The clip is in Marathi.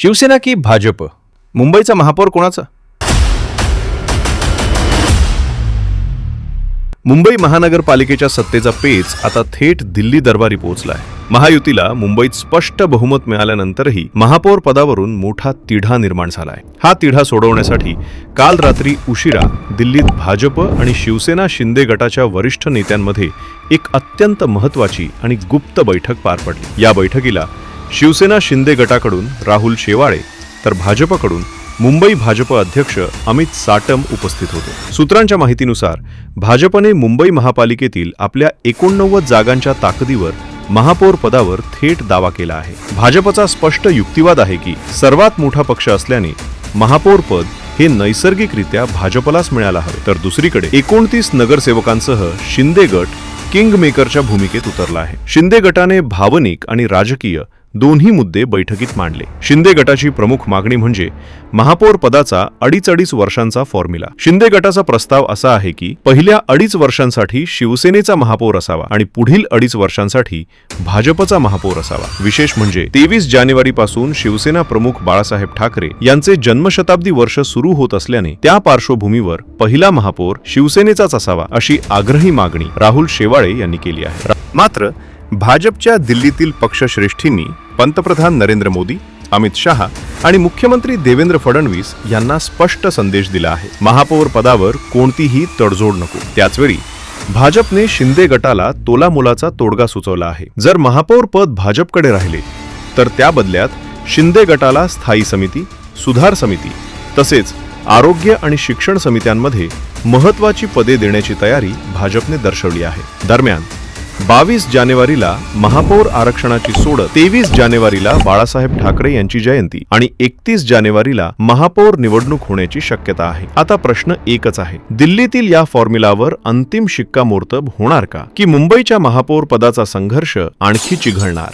शिवसेना की भाजप? मुंबईचा महापौर कोणाचा? मुंबई महानगरपालिकेच्या सत्तेचा पेच आता थेट दिल्ली दरबारी पोहोचलाय. महायुतीला मुंबईत स्पष्ट बहुमत मिळाल्यानंतरही महापौर पदावरून मोठा तिढा निर्माण झालाय. हा तिढा सोडवण्यासाठी काल रात्री उशिरा दिल्लीत भाजप आणि शिवसेना शिंदे गटाच्या वरिष्ठ नेत्यांमध्ये एक अत्यंत महत्वाची आणि गुप्त बैठक पार पडली. या बैठकीला शिवसेना शिंदे गटाकडून राहुल शेवाळे तर भाजपकडून मुंबई भाजप अध्यक्ष अमित साटम उपस्थित होते. सूत्रांच्या माहितीनुसार भाजपने मुंबई महापालिकेतील आपल्या एकोणनव्वद जागांच्या ताकदीवर महापौर पदावर थेट दावा केला आहे. भाजपचा स्पष्ट युक्तिवाद आहे की सर्वात मोठा पक्ष असल्याने महापौर पद हे नैसर्गिकरित्या भाजपलाच मिळायला हवे. तर दुसरीकडे एकोणतीस नगरसेवकांसह शिंदे गट किंग मेकरच्या भूमिकेत उतरला आहे. शिंदे गटाने भावनिक आणि राजकीय दोन्ही मुद्दे बैठकीत मांडले. शिंदे गटाची प्रमुख मागणी म्हणजे महापौर पदाचा अडीच अडीच वर्षांचा फॉर्म्युला शिंदे गटाचा प्रस्ताव असा आहे की पहिल्या अडीच वर्षांसाठी शिवसेनेचा महापौर असावा आणि पुढील अडीच वर्षांसाठी भाजपचा महापौर असावा. विशेष म्हणजे तेवीस जानेवारी पासून शिवसेना प्रमुख बाळासाहेब ठाकरे यांचे जन्मशताब्दी वर्ष सुरू होत असल्याने त्या पार्श्वभूमीवर पहिला महापौर शिवसेनेचाच असावा अशी आग्रही मागणी राहुल शेवाळे यांनी केली आहे. मात्र भाजपच्या दिल्लीतील पक्षश्रेष्ठींनी पंतप्रधान नरेंद्र मोदी अमित शहा आणि मुख्यमंत्री देवेंद्र फडणवीस यांना स्पष्ट संदेश दिला आहे. महापौर पदावर कोणतीही तडजोड नको. त्याचवेळी भाजपने शिंदे गटाला तोलामोलाचा तोडगा सुचवला आहे. जर महापौर पद भाजपकडे राहिले तर त्या बदल्यात शिंदे गटाला स्थायी समिती सुधार समिती तसेच आरोग्य आणि शिक्षण समित्यांमध्ये महत्वाची पदे देण्याची तयारी भाजपने दर्शवली आहे. दरम्यान बावीस जानेवारीला महापौर आरक्षणाची सोडत तेवीस जानेवारीला बाळासाहेब ठाकरे यांची जयंती आणि एकतीस जानेवारीला महापौर निवडणूक होण्याची शक्यता आहे. आता प्रश्न एकच आहे. दिल्लीतील या फॉर्म्युलावर अंतिम शिक्कामोर्तब होणार का? की मुंबईच्या महापौर पदाचा संघर्ष आणखी चिघळणार?